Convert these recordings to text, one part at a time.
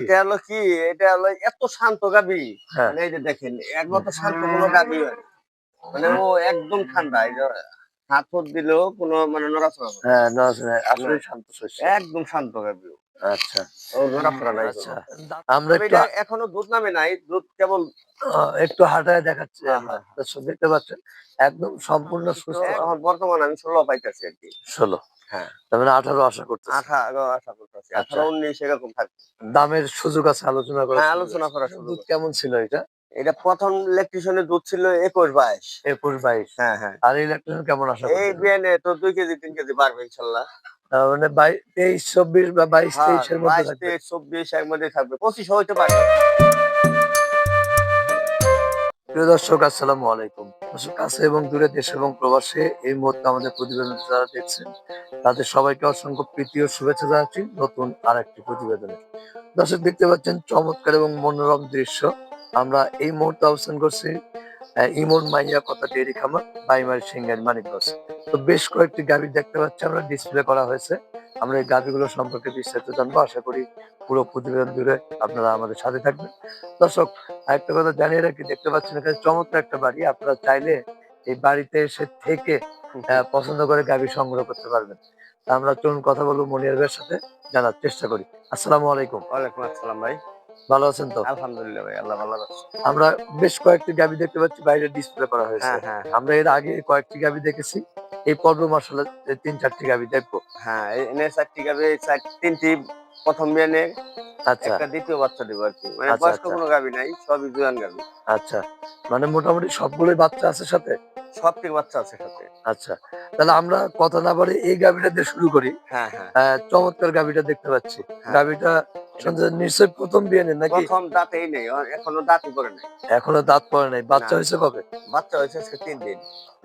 এটা হলো কি? এটা হলো এত শান্ত গাবি হ্যাঁ। মানে এই যে দেখেন একমাত্র শান্ত কোনো গাবি মানে ও একদম ঠান্ডা এই হাত ফুট দিলেও কোনো মানে নড়াচড়া হ্যাঁ নজর আসলে শান্ত একদম শান্ত গাবি আচ্ছা। ও নড়াচড়া নাই আচ্ছা। আমরা একটু এখনও দুধ নামে নাই দুধ কেবল একটু হাঁটায় দেখাচ্ছি। হ্যাঁ, আমরা হ্যাঁ, দর্শক দেখতে পাচ্ছেন একদম সম্পূর্ণ সুস্থ। এখন বর্তমানে আমি ষোলো পাইতেছি আর কি। ষোলো। হ্যাঁ। তার মানে আঠারো আশা করতে আঠারো আশা করতেছি। আচ্ছা। আঠারো উনিশ এরকম থাকবে। দামের সুযোগ আছে আলোচনা করা হ্যাঁ আলোচনা করা দুধ কেমন ছিল এটা? এটা প্রথম ইলেকট্রিশিয়ানের দুধ ছিল একুশ বাইশ। একুশ বাইশ। হ্যাঁ হ্যাঁ। আর কেমন এই করতে বিয়ানে তো দুই কেজি তিন কেজি বাড়বে ইনশাল্লাহ। মানে তেইশ চব্বিশ বা বাইশ হ্যাঁ, তেইশের মধ্যে চব্বিশ এর মধ্যে থাকবে। পঁচিশ হইতে পারে। প্রিয় দর্শক, আসসালামু আলাইকুম। কাছে এবং দূরে দেশ এবং প্রবাসে এই মুহূর্তে আমাদের প্রতিবেদন যারা দেখছেন, তাদের সবাইকে অসংখ্য প্রীতি ও শুভেচ্ছা জানাচ্ছি নতুন আর একটি প্রতিবেদনে। দর্শক, দেখতে পাচ্ছেন চমৎকার এবং মনোরম দৃশ্য। আমরা এই মুহূর্তে অবস্থান করছি ইমন মাইয়া কথা ডেরি খামার, বাইমারি সিংহের মানিকগঞ্জ। তো বেশ কয়েকটি গাড়ি দেখতে পাচ্ছি, আমরা ডিসপ্লে করা হয়েছে। আমরা এই দাবিগুলো সম্পর্কে বিস্তারিত জানব। আশা করি পুরো প্রতিবেদন জুড়ে আপনারা আমাদের সাথে থাকবেন। দর্শক, আরেকটা কথা জানিয়ে রাখি, দেখতে পাচ্ছেন এখানে চমৎকার একটা বাড়ি। আপনারা চাইলে এই বাড়িতে এসে থেকে পছন্দ করে গাবি সংগ্রহ করতে পারবেন। আমরা চলুন কথা বলব মনিয়ার সাথে, জানার চেষ্টা করি। আসসালামু আলাইকুম। ওয়ালাইকুম আসসালাম ভাই। ভালো আছেন তো? আলহামদুলিল্লাহ ভাই আল্লাহ ভালো রাখছে আমরা বেশ কয়েকটি গাবি দেখতে পাচ্ছি বাইরে ডিসপ্লে করা হয়েছে। হ্যাঁ হ্যাঁ। আমরা এর আগে কয়েকটি গাবি দেখেছি। এই পর্ব মশলা তিন চারটি গাবি দেখব। হ্যাঁ এনে চারটি গাবি তিনটি প্রথম বিয়ানে আচ্ছা। একটা দ্বিতীয় বাচ্চা দিব আর কি। মানে আচ্ছা, বয়স্ক আচ্ছা। কোনো গাবি নাই সবই জুয়ান গাবি। আচ্ছা। মানে মোটামুটি সবগুলোই বাচ্চা আছে সাথে? সব থেকে বাচ্চা আছে সাথে। আচ্ছা তাহলে আমরা কথা না বলে এই গাভিটা দিয়ে শুরু করি। হ্যাঁ হ্যাঁ। চমৎকার গাভিটা দেখতে পাচ্ছি। হ্যাঁ। গাভিটা শুনছে নিশ্চয়ই প্রথম বিয়ে নেন নাকি? প্রথম দাঁতেই নেই এখনও দাঁতই করে নাই। এখনও দাঁত পড়ে নাই। বাচ্চা হয়েছে কবে? বাচ্চা হয়েছে আজকে তিন দিন।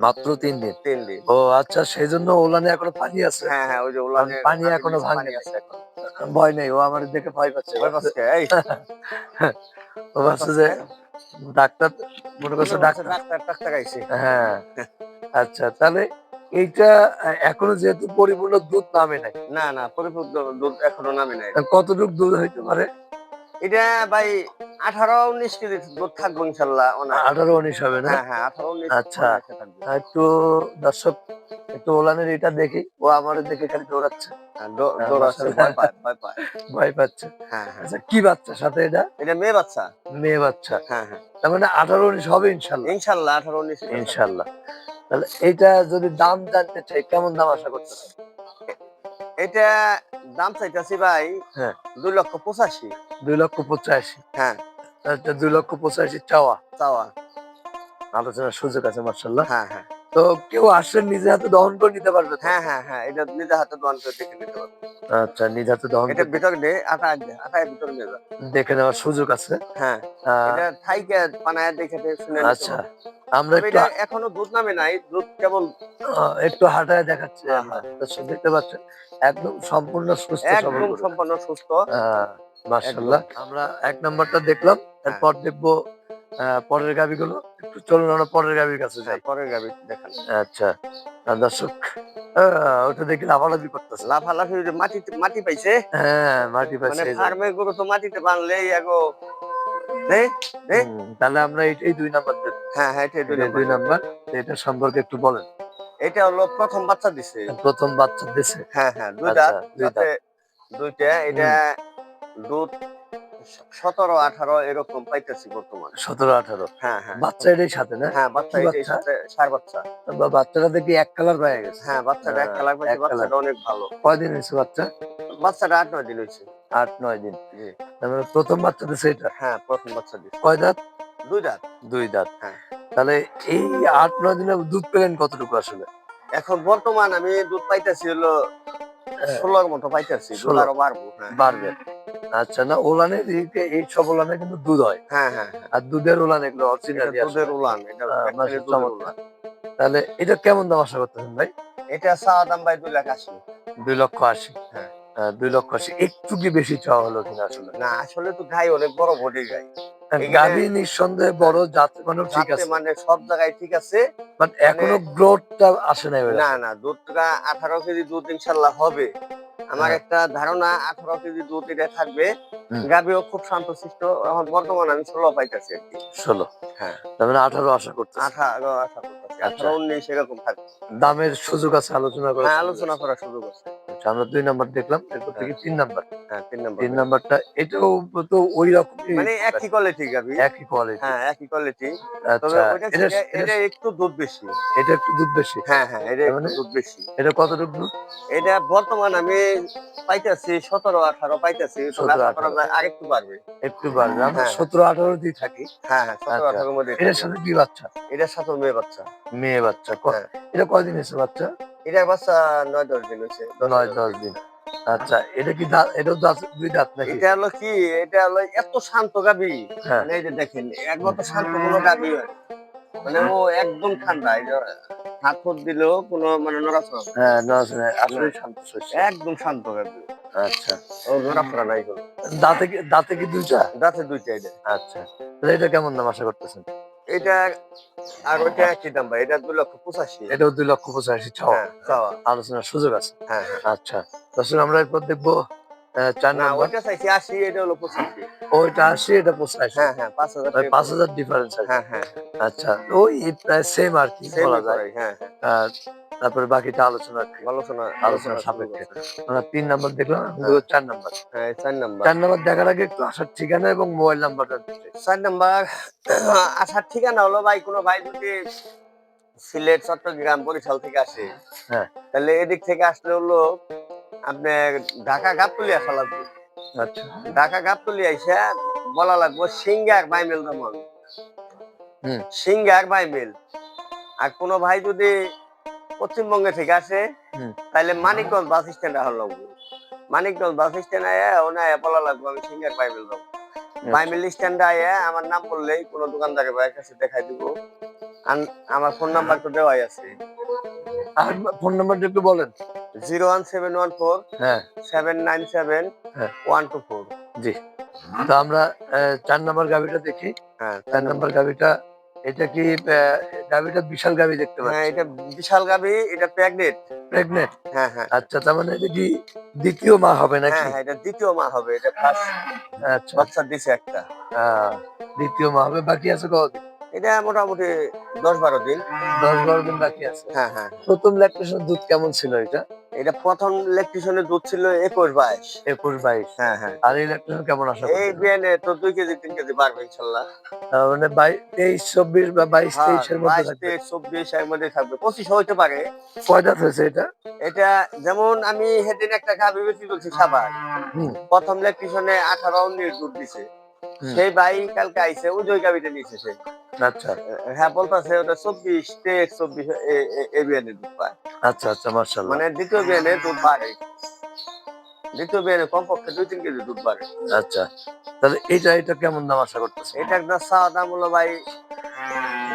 মাত্র তিন দিন? তিন দিন। ও আচ্ছা সেই জন্য ওলানে এখনও পানি আছে? হ্যাঁ হ্যাঁ ওই যে ওলানে পানি এখনও ভাঙেনি। আছে ভয় নেই ও আমার দেখে ভয় পাচ্ছে। ভয় পাচ্ছে, এই। ও ভাবছে যে ডাক্তার মনে করছে ডাক্তার ডাক্তার ডাক্তার হ্যাঁ। আচ্ছা তাহলে এইটা এখনও যেহেতু পরিপূর্ণ দুধ নামে নাই? না না পরিপূর্ণ দুধ এখনও নামে নাই। কতটুকু দুধ হইতে পারে? এটা ভাই আঠারো উনিশ কেজি দুধ থাকব ইনশাল্লাহ। আঠারো উনিশ হবে না? হ্যাঁ হ্যাঁ আঠারো উনিশ আচ্ছা। একটু দর্শক একটু ওলানের এটা দেখি ও আমার দেখে খালি দৌড়াচ্ছে হ্যাঁ, হ্যাঁ। ভয় পাচ্ছে। হ্যাঁ, হ্যাঁ। আচ্ছা কি বাচ্চা? সাথে এটা? এটা মেয়ে বাচ্চা। মেয়ে বাচ্চা। হ্যাঁ হ্যাঁ। তার মানে আঠারো উনিশ হবে ইনশাল্লাহ? ইনশাল্লাহ আঠারো উনিশ ইনশাল্লাহ। তাহলে এইটা যদি দাম জানতে চাই কেমন দাম আশা করতে এটা দাম চাইতেছি ভাই হ্যাঁ। দুই লক্ষ পঁচাশি। দুই লক্ষ পঁচাশি। হ্যাঁ। আচ্ছা দুই লক্ষ পঁচাশি চাওয়া। চাওয়া। আলোচনার সুযোগ আছে মার্শাল্লাহ হ্যাঁ হ্যাঁ। তো কেউ আসলে নিজে হাতে দহন করে নিতে পারবে? হ্যাঁ হ্যাঁ হ্যাঁ এটা নিজে হাতে দোয়ান করে দেখে নিতে পারবে। আচ্ছা নিজে হাতে দহন এটা ভিতরে দে আটা দে আটার ভিতরে যা। দেখে নেওয়ার সুযোগ আছে। হ্যাঁ এটা থাইকে পানায় দেখে দেখে শুনে আচ্ছা আমরা একটু এখনও দুধ নামে নাই দুধ কেবল একটু হাঁটায় দেখাচ্ছে। হ্যাঁ, আমরা দেখতে পাচ্ছেন একদম সম্পূর্ণ সুস্থ একদম সম্পূর্ণ সুস্থ। মাশাআল্লাহ আমরা এক নাম্বারটা দেখলাম এরপর দেখব পরের গাবিগুলো একটু চলুন আমরা পরের গাবির কাছে যাই। পরের গাবি দেখান। আচ্ছা দর্শক ওটা দেখি লাফালাফি করতেছে। লাফালাফি মাটিতে মাটি পাইছে? হ্যাঁ মাটি মানে পাচ্ছে ফার্মের গরু তো মাটিতে বানলে এগো তাহলে আমরা এই- দুই নাম্বার হ্যাঁ হ্যাঁ এটা দুই দুই নাম্বার এটা সম্পর্কে একটু বলেন। এটা হলো প্রথম বাচ্চা দিছে। প্রথম বাচ্চা দেশে হ্যাঁ হ্যাঁ দুইটা আচ্ছা, দুইটা। এটা দুধ সতেরো আঠারো এরকম পাইতেছি বর্তমানে। সতেরো আঠারো? হ্যাঁ হ্যাঁ। বাচ্চা এটাই সাথে না? হ্যাঁ বাচ্চা এটাই বাচ্চা? সাথে সার বাচ্চা। বাচ্চাটা দেখি এক কালার পাওয়া গেছে। হ্যাঁ বাচ্চাটা এক কালার পাইছে বাচ্চাটা অনেক ভালো। কয়দিন হয়েছে বাচ্চা? বাচ্চাটা আট নয় দিন হয়েছে। আট নয় দিন। জি। তার মানে প্রথম বাচ্চা দিছে এটা? হ্যাঁ প্রথম বাচ্চা দিছে। কয় দাঁত? দুই দাঁত। দুই দাঁত। হ্যাঁ। তাহলে এই আট নয় দিনে দুধ পেলেন কতটুকু আসলে? এখন বর্তমান আমি দুধ পাইতেছি হলো ষোলোর মতো পাইতেছি দুধ 16 আরও বাড়বো হ্যাঁ। বাড়বে। আচ্ছা না ওলানে এই- এই সব ওলানে কিন্তু দুধ হয়। হ্যাঁ হ্যাঁ হ্যাঁ। আর দুধের ওলান এগুলো দুধের। উলান। তাহলে এটা কেমন দাম আশা করতেছেন ভাই? এটা চাওয়া দাম ভাই দুই লাখ আশি। দুই লক্ষ আশি। হ্যাঁ। দুই লক্ষ আশি। একটু কি বেশি চাওয়া হলো কিনা আসলে? না আসলে তো গাই অনেক বড় বডি গাই। গাভী নিঃসন্দেহে বড় জাত মানে ঠিক আছে। মানে সব জায়গায় ঠিক আছে। বাট এখনও গ্রোথটা আসে নাই ওই না না দুধটা আঠারো কেজি দুধ ইনশাল্লাহ হবে। আমার হ্যাঁ। একটা ধারণা আঠারো কেজি দুধ এটা থাকবে। হুম। গাভিও খুব শান্তশিষ্ট এখন বর্তমান আমি ষোলো পাইতেছি আর কি। ষোলো? হ্যাঁ। তার মানে আঠারো আশা করছি আঠারো আশা করতেছি। আচ্ছা। আঠারো উনিশ এরকম থাকবে। দামের সুযোগ আছে আলোচনা করার হ্যাঁ আলোচনা করার সুযোগ আছে। আমরা দুই নাম্বার দেখলাম এরপর থেকে তিন নাম্বার। হ্যাঁ তিন নাম্বারটা এটাও তো ওই রকমই মানে একই কোয়ালিটি একই কোয়ালিটি হ্যাঁ একই কোয়ালিটি তবে আচ্ছা এটা একটু দুধ বেশি। এটা একটু দুধ বেশি। হ্যাঁ হ্যাঁ এটা মানে- দুধ বেশি। এটা কতটুকু দুধ? এটা বর্তমান আমি পাইতেছি সতেরো আঠারো পাইতেছি তবে 17, আশা করা যায় আরেকটু বাড়বে। একটু বাড়বে। আমরা হ্যাঁ। সতেরো আঠারো দিয়ে থাকি। হ্যাঁ হ্যাঁ সতেরো আচ্ছা। আঠারোর মধ্যে এটার সাথে কি বাচ্চা? এটার সাথে মেয়ে বাচ্চা। মেয়ে বাচ্চা। এটা কয়দিন এসে বাচ্চা? এটার বাচ্চা নয় দশ দিন হয়েছে। নয় দশ দিন। আচ্ছা এটা কি দাঁত দাঁত দুই দাঁত নাকি? এটা হলো কি? এটা হলো এত শান্ত গাবি। হ্যাঁ। মানে এই যে দেখেন একমাত্র শান্ত কোনো গাবি হয় মানে ও একদম ঠান্ডা যে হাত ফুট দিলেও কোনো মানে নড়াচড়া। হ্যাঁ নড়াচড়া আসলে শান্ত একদম শান্ত গাবি। আচ্ছা। ও নড়াচড়া নাই কোনো। দাঁতে কি দাঁতে কি দুইটা? দাঁতে দুইটা এটা আচ্ছা। তাহলে এটা কেমন দাম আশা করতেছেন? এটা আর ওইটা একই দাম ভাই এটা দুই লক্ষ পঁচাশি। এটাও দুই লক্ষ পঁচাশি চাওয়া হ্যাঁ আলোচনার সুযোগ আছে। হ্যাঁ হ্যাঁ। আচ্ছা আসলে আমরা এরপর দেখব চার নম্বর ওইটা চাইছি আশি এটা হলো পঁচাশি। ওইটা আশি এটা পঁচাশি। হ্যাঁ হ্যাঁ পাঁচ হাজার পাঁচ হাজার ডিফারেন্স হ্যাঁ হ্যাঁ। আচ্ছা ওই প্রায় সেম আর কি বলা যায়। হ্যাঁ। তারপরে বাকিটা আলোচনা আলোচনা আলোচনা সাপেক্ষে। আমরা তিন নাম্বার দেখলাম এখন চার নাম্বার। হ্যাঁ চার নাম্বার। চার নাম্বার দেখার আগে একটু আসার ঠিকানা এবং মোবাইল নাম্বারটা চার নাম্বার আসার ঠিকানা হলো ভাই কোনো ভাই যদি সিলেট চট্টগ্রাম বরিশাল থেকে আসে হ্যাঁ। তাহলে এদিক থেকে আসলে হলো আপনার ঢাকা গাবতলি আসা লাগবে। আচ্ছা। ঢাকা গাবতলি আইসা বলা লাগবে সিঙ্গার বাইমেল দমন। সিঙ্গার বাইমেল। আর কোনো ভাই যদি পশ্চিমবঙ্গে থেকে আসে হুম। তাহলে মানিকগঞ্জ বাস স্ট্যান্ড আসা লাগবে। মানিকগঞ্জ বাস স্ট্যান্ড আয়া বলা লাগবে আমি সিঙ্গার বাইমেল দমন আচ্ছা। বাইমেল স্ট্যান্ডে আয়া আমার নাম বললেই কোনো দোকানদারের ভাইয়ের কাছে দেখাই দিব। আমার ফোন নাম্বার তো দেওয়াই আছে। আর ফোন নাম্বারটা একটু বলেন। Zero one seven one four হ্যাঁ। সেভেন নাইন সেভেন হ্যাঁ। One two four. জি। তো আমরা আহ, চার নাম্বার গাভিটা দেখি। হ্যাঁ চার নাম্বার। গাভিটা এটা কি গাভিটা বিশাল গাভি দেখতে হ্যাঁ পাচ্ছি। এটা বিশাল গাবি এটা প্রেগনেন্ট প্রেগনেন্ট হ্যাঁ হ্যাঁ। আচ্ছা তার মানে এটা কি দ্বিতীয় মা হবে নাকি? হ্যাঁ হ্যাঁ এটা দ্বিতীয় মা হবে এটা ফার্স্ট আচ্ছা। বাচ্চা দিছে একটা। আহ, দ্বিতীয় মা হবে বাকি আছে কতদিন এটা মোটামুটি দশ বারো দিন। দশ বারো দিন বাকি আছে। হ্যাঁ হ্যাঁ। প্রথম ল্যাকটেশন দুধ কেমন ছিল এটা? এটা প্রথম ইলেকট্রিশিয়ানের দুধ ছিল একুশ বাইশ। একুশ বাইশ হ্যাঁ হ্যাঁ। আর এই ল্যাকটেশন কেমন আশা এই বিয়ানে তো দুই কেজি তিন কেজি বাড়বে ইনশাল্লাহ। মানে তেইশ চব্বিশ বা বাইশ হ্যাঁ, তেইশের মধ্যে বাইশ তেইশ চব্বিশ এর মধ্যে থাকবে। পঁচিশ হইতে পারে। কয় দাঁত হয়েছে এটা? এটা যেমন আমি সেদিন একটা গাভি বেশি বলছি সাবার। প্রথম ইলেকট্রিশনে আঠারো দুধ দিছে। সেই ভাই কালকে আইসে ও জয় ওই নিয়েছে সে আচ্ছা। হ্যাঁ বলতেছে ওটা চব্বিশ তেইশ চব্বিশ এ বিয়ানে দুধ পায়। আচ্ছা আচ্ছা মার্শাল মানে দ্বিতীয় বিএনে দুধ বাড়ে। দ্বিতীয় বিএনে কমপক্ষে দুই তিন কেজি দুধ বাড়ে। আচ্ছা। তাহলে এটা এটা কেমন দাম আশা করতেছে এটা একটা সাদা মূল্য ভাই।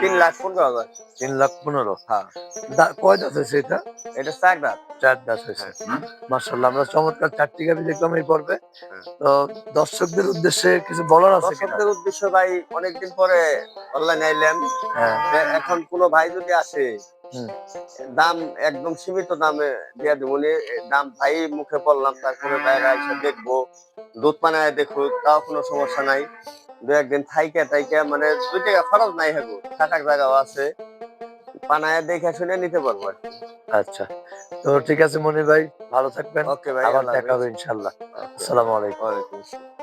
তিন লাখ পনেরো হাজার। তিন লাখ পনেরো হ্যাঁ। কয় দাঁত হয়েছে এটা? এটা চার দাঁত। চার দাঁত হয়েছে। মার্শাল্লাহ আমরা চমৎকার চারটি গাভি দেখলাম এই পর্বে। হ্যাঁ। তো দর্শকদের উদ্দেশ্যে কিছু বলার আছে দর্শকদের উদ্দেশ্য ভাই অনেকদিন পরে অনলাইন আইলাম হ্যাঁ। এখন কোনো ভাই যদি আসে। দাম একদম সীমিত দামে দিয়া দেবো। দাম ভাই মুখে পড়লাম তারপরে ভাইরা এসে দেখব। দুধ পানায় দেখুক তাও কোনো সমস্যা নাই। দু একদিন থাইকে টাইকে মানে দুই টাকা খরচ নাই হেগো থাকার জায়গাও আছে পানায় দেখে শুনে নিতে পারব। আচ্ছা তো ঠিক আছে মনির ভাই ভালো থাকবেন ওকে ভাই আবার দেখা হবে। ইনশাল্লাহ ওকে। আসসালামু আলাইকুম ওয়ালাইকুম আসসালাম।